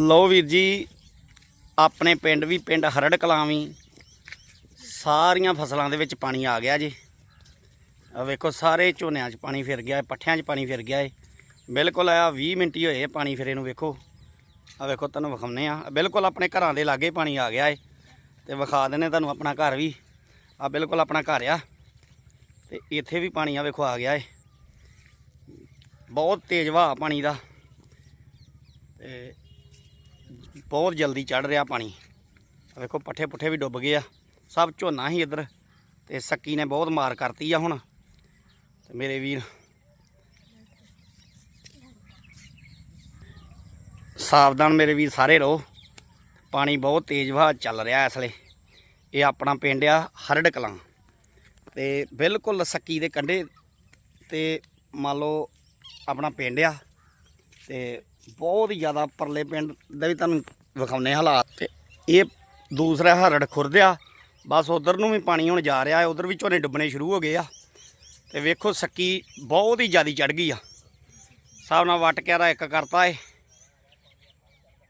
ਲੋ ਵੀਰ ਜੀ, ਆਪਣੇ ਪਿੰਡ ਵੀ ਪਿੰਡ ਹਰੜ ਕਲਾਵੀ ਸਾਰੀਆਂ ਫਸਲਾਂ ਦੇ ਵਿੱਚ ਪਾਣੀ ਆ ਗਿਆ ਜੀ। ਆ ਵੇਖੋ, ਸਾਰੇ ਝੋਨਿਆਂ 'ਚ ਪਾਣੀ ਫਿਰ ਗਿਆ, ਪੱਠਿਆਂ 'ਚ ਪਾਣੀ ਫਿਰ ਗਿਆ ਏ। ਬਿਲਕੁਲ ਆ 20 ਮਿੰਟ ਹੀ ਹੋਏ ਪਾਣੀ ਫਿਰੇ ਨੂੰ ਵੇਖੋ। ਆ ਵੇਖੋ, ਤੁਹਾਨੂੰ ਵਿਖਾਉਂਦੇ ਆ ਬਿਲਕੁਲ ਆਪਣੇ ਘਰਾਂ ਦੇ ਲਾਗੇ ਪਾਣੀ ਆ ਗਿਆ ਏ। ਤੇ ਵਿਖਾ ਦਿੰਨੇ ਤੁਹਾਨੂੰ ਆਪਣਾ ਘਰ ਵੀ। ਆ ਬਿਲਕੁਲ ਆਪਣਾ ਘਰ ਆ। ਤੇ ਇੱਥੇ ਵੀ ਪਾਣੀ ਆ ਵੇਖੋ ਆ ਗਿਆ ਏ। ਬਹੁਤ ਤੇਜ਼ ਵਹਾਅ ਪਾਣੀ ਦਾ। ਤੇ ਬਹੁਤ ਜਲਦੀ ਚੜ ਰਿਹਾ ਪਾਣੀ। ਵੇਖੋ ਪੱਠੇ ਪੁੱਠੇ ਵੀ ਡੁੱਬ ਗਏ ਆ। ਸਭ ਝੋਨਾ ਹੀ ਇੱਧਰ, ਤੇ ਸੱਕੀ ਨੇ ਬਹੁਤ ਮਾਰ ਕਰਤੀ ਆ ਹੁਣ। ਤੇ ਮੇਰੇ ਵੀਰ ਸਾਵਧਾਨ ਮੇਰੇ ਵੀਰ ਸਾਰੇ ਰਹੋ। ਪਾਣੀ ਬਹੁਤ ਤੇਜ਼ ਵਹਾਅ ਚੱਲ ਰਿਹਾ ਇਸ ਵੇਲੇ। ਇਹ ਆਪਣਾ ਪਿੰਡ ਆ ਹਰੜ ਕਲਾਂ। ਤੇ ਬਿਲਕੁਲ ਸੱਕੀ ਦੇ ਕੰਢੇ ਤੇ ਮੰਨ ਲਓ ਆਪਣਾ ਪਿੰਡ ਆ। ਤੇ ਬਹੁਤ ਹੀ ਜ਼ਿਆਦਾ ਪਰਲੇ ਪਿੰਡ ਦਾ ਵੀ ਤੁਹਾਨੂੰ ਵਿਖਾਉਨੇ ਹਾਲਾਤ। ਤੇ ਇਹ ਦੂਸਰਾ ਹਰੜ ਖੁਰਦਿਆ, ਬਸ ਉਧਰ ਨੂੰ ਵੀ ਪਾਣੀ ਹੁਣ ਜਾ ਰਿਹਾ ਹੈ, ਉਧਰ ਵੀ ਝੋਨੇ ਡੁੱਬਣੇ ਸ਼ੁਰੂ ਹੋ ਗਏ ਆ। ਤੇ ਵੇਖੋ ਸੱਕੀ ਬਹੁਤ ਹੀ ਜ਼ਿਆਦੀ ਚੜ ਗਈ ਆ। ਹਿਸਾਬ ਨਾਲ ਵੱਟ ਕਿਆਰਾ ਇੱਕ ਕਰਤਾ ਏ।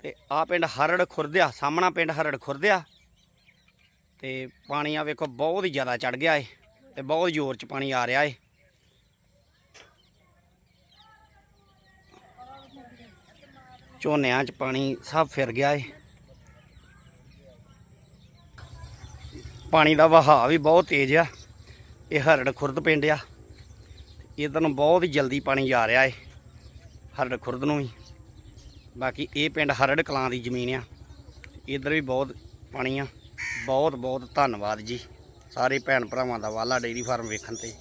ਤੇ ਆ ਪਿੰਡ ਹਰੜ ਖੁਰਦਿਆ, ਸਾਹਮਣਾ ਪਿੰਡ ਹਰੜ ਖੁਰਦਿਆ। ਤੇ ਪਾਣੀ ਆ ਵੇਖੋ ਬਹੁਤ ਹੀ ਜ਼ਿਆਦਾ ਚੜ ਗਿਆ ਏ ਤੇ ਬਹੁਤ ਜ਼ੋਰ ਚ ਪਾਣੀ ਆ ਰਿਹਾ ਏ। ਝੋਨਿਆਂ 'ਚ ਪਾਣੀ ਸਭ ਫਿਰ ਗਿਆ ਏ। ਪਾਣੀ ਦਾ ਵਹਾਅ ਵੀ ਬਹੁਤ ਤੇਜ਼ ਆ। ਇਹ ਹਰੜ ਖੁਰਦ ਪਿੰਡ ਆ। ਇਧਰ ਨੂੰ ਬਹੁਤ ਹੀ ਜਲਦੀ ਪਾਣੀ ਜਾ ਰਿਹਾ ਏ, ਹਰੜ ਖੁਰਦ ਨੂੰ ਵੀ। ਬਾਕੀ ਇਹ ਪਿੰਡ ਹਰੜ ਕਲਾਂ ਦੀ ਜ਼ਮੀਨ ਆ। ਇਧਰ ਵੀ ਬਹੁਤ ਪਾਣੀ ਆ। ਬਹੁਤ ਬਹੁਤ ਧੰਨਵਾਦ ਜੀ। ਸਾਰੇ ਭੈਣ ਭਰਾਵਾਂ ਦਾ ਵਾਲਾ ਡੇਰੀ ਫਾਰਮ ਵੇਖਣ ਤੇ।